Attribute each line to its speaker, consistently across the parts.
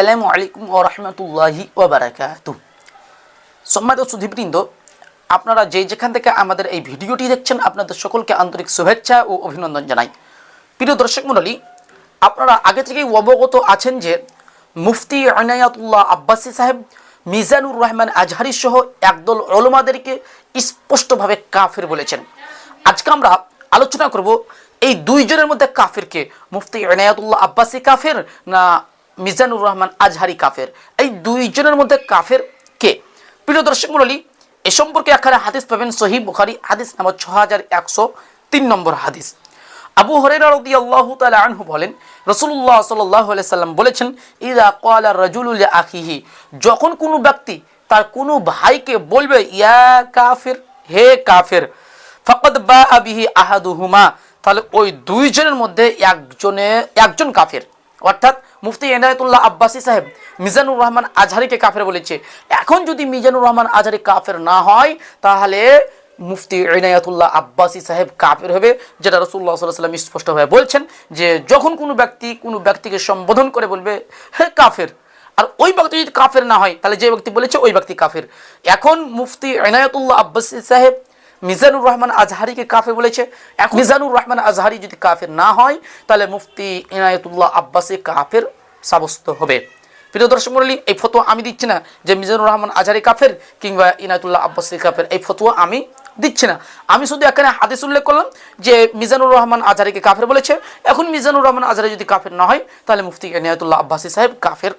Speaker 1: আসসালামু আলাইকুম ও রহমতুল্লাহি ওবরাকাতু সম্মানিত সুধীবৃন্দ আপনারা যে যেখান থেকে আমাদের এই ভিডিওটি দেখছেন, আপনাদের সকলকে আন্তরিক শুভেচ্ছা ও অভিনন্দন জানাই। প্রিয় দর্শক মণ্ডলী, আপনারা আগে থেকেই অবগত আছেন যে মুফতি আনায়াতুল্লাহ আব্বাসী সাহেব মিজানুর রহমান আজহারি সহ একদল ওলমাদেরকে স্পষ্টভাবে কাফের বলেছেন। আজকে আমরা আলোচনা করব এই দুইজনের মধ্যে কাফেরকে, মুফতি এনায়াতুল্লাহ আব্বাসী কাফের না মিজানুর রহমান আজহারি কাফের। এই দুইজনের মধ্যে কাফের কে? প্রিয় দর্শক মণ্ডলী, এ সম্পর্কে এখানে হাদিস পাবেন সহি বুখারি, হাদিস নাম্বার ছ হাজার একশো তিন নম্বর হাদিস। আবু হরেরা আল্লাহ তালা আনহু বলেন রসুল্লাহ সাল্লাহ সাল্লাম বলেছেন, ইদা কলা রজুল আখিহি যখন কোনো ব্যক্তি তার কোনো ভাইকে বলবে, ইয়া কাফের, হে কাফের ফকত বা আবিহি আহাদুহুমা তাহলে ওই দুইজনের মধ্যে একজনে, একজন কাফের। অর্থাৎ মুফতি এনায়তুল্লাহ আব্বাসী সাহেব মিজানুর রহমান আজহারিকে কাফের বলেছে। এখন যদি মিজানুর রহমান আজহারি কাফের না হয়, তাহলে মুফতি ইনায়াতুল্লাহ আব্বাসী সাহেব কাফের হবে, যেটা রসুল্লাহ সাল্লাহ সাল্লাম স্পষ্টভাবে বলছেন যে, যখন কোনো ব্যক্তি কোনো ব্যক্তিকে সম্বোধন করে বলবে, হে কাফের, আর ওই ব্যক্তি যদি কাফের না হয়, তাহলে যে ব্যক্তি বলেছে, ওই ব্যক্তি কাফের। এখন মুফতি এনায়তুল্লাহ আব্বাসী সাহেব মিজানুর রহমান আজহারিকে কাফে বলেছে। এখন মিজানুর রহমান আজহারি যদি কাফের না হয়, তাহলে মুফতি ইনায়তুল্লাহ আব্বাসী কাফের সাব্যস্ত হবে। প্রিয় দর্শক মন্ডলী এই ফতোয়া আমি দিচ্ছি না যে মিজানুর রহমান আজহারি কাফের কিংবা ইনায়তুল্লাহ আব্বাসী কাফের। এই ফতোয়া আমি দিচ্ছি না। আমি শুধু এখানে হাদিস উল্লেখ করলাম যে মিজানুর রহমান আজহারিকে কাফের বলেছে। এখন মিজানুর রহমান আজহারি যদি কাফের না হয়, তাহলে মুফতি ইনায়তুল্লাহ আব্বাসী সাহেব কাফের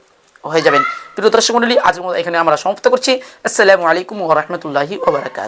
Speaker 1: হয়ে যাবেন। প্রিয় দর্শক মন্ডলী আজকের মতো এখানে আমরা সমাপ্ত করছি। আসসালামু আলাইকুম ওরহমতুল্লাহি ওবরাকাত